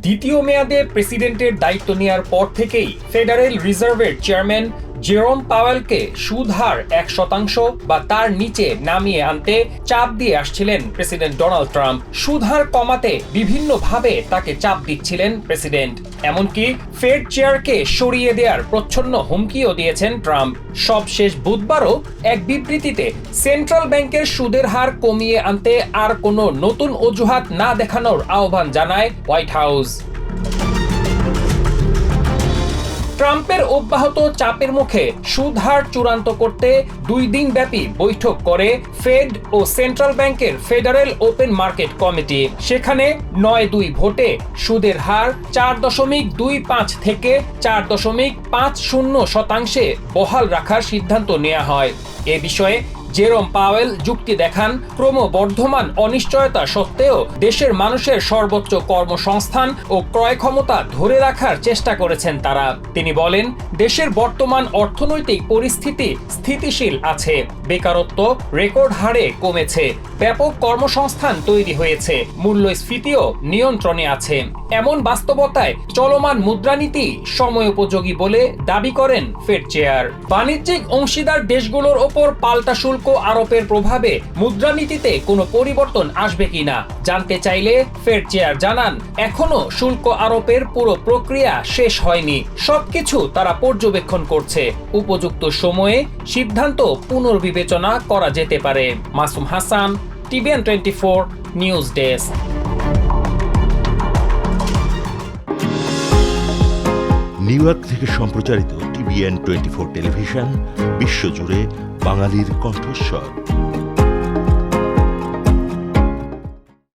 দ্বিতীয় মেয়াদে প্রেসিডেন্টের দায়িত্ব নেওয়ার পর থেকেই ফেডারেল রিজার্ভের চেয়ারম্যান জেরোম পাওয়েলকে সুদহার এক শতাংশ বা তার নিচে নামিয়ে আনতে চাপ দিয়ে আসছিলেন প্রেসিডেন্ট ডোনাল্ড ট্রাম্প। সুদহার কমাতে বিভিন্নভাবে তাকে চাপ দিচ্ছিলেন প্রেসিডেন্ট। এমনকি ফেড চেয়ারকে সরিয়ে দেওয়ার প্রচ্ছন্ন হুমকিও দিয়েছেন ট্রাম্প। সবশেষ বুধবারও এক বিবৃতিতে সেন্ট্রাল ব্যাংকের সুদের হার কমিয়ে আনতে আর কোনো নতুন অজুহাত না দেখানোর আহ্বান জানায় হোয়াইট হাউস। ট্রাম্পের অব্যাহত চাপের মুখে সুদহার চূড়ান্ত করতে দুই দিন ব্যাপী বৈঠক করে ফেড ও সেন্ট্রাল ব্যাংকের ফেডারেল ওপেন মার্কেট কমিটি। সেখানে নয় দুই ভোটে সুদের হার চার দশমিক দুই পাঁচ থেকে চার দশমিক পাঁচ শূন্য শতাংশে বহাল রাখার সিদ্ধান্ত নেওয়া হয়। এ বিষয়ে জেরোম পাওয়েল যুক্তি দেখান, ক্রমবর্ধমান অনিশ্চয়তা সত্ত্বেও দেশের মানুষের সর্বোচ্চ কর্মসংস্থান ও ক্রয় ক্ষমতা ধরে রাখার চেষ্টা করেছেন তারা। তিনি বলেন, দেশের বর্তমান অর্থনৈতিক পরিস্থিতি স্থিতিশীল আছে, বেকারত্ব রেকর্ড হারে কমেছে, ব্যাপক কর্মসংস্থান তৈরি হয়েছে, মূল্যস্ফীতিও নিয়ন্ত্রণে আছে। এমন বাস্তবতায় চলমান মুদ্রানীতি সময়োপযোগী বলে দাবি করেন ফেড চেয়ার। বাণিজ্যিক অংশীদার দেশগুলোর ওপর পাল্টা শুল্ক আরোপের প্রভাবে মুদ্রানীতিতে কোনো পরিবর্তন আসবে কিনা জানতে চাইলে ফেড চেয়ার জানান, এখনও শুল্ক আরোপের পুরো প্রক্রিয়া শেষ হয়নি। সবকিছু তারা পর্যবেক্ষণ করছে। উপযুক্ত সময়ে সিদ্ধান্ত পুনর্বিবেচনা করা যেতে পারে। Masum Hasan, TVN twenty four news desk. New York থেকে সম্প্রচারিত টিভিএন টোয়েন্টি ফোর টেলিভিশন, বিশ্বজুড়ে বাঙালির কণ্ঠস্বর।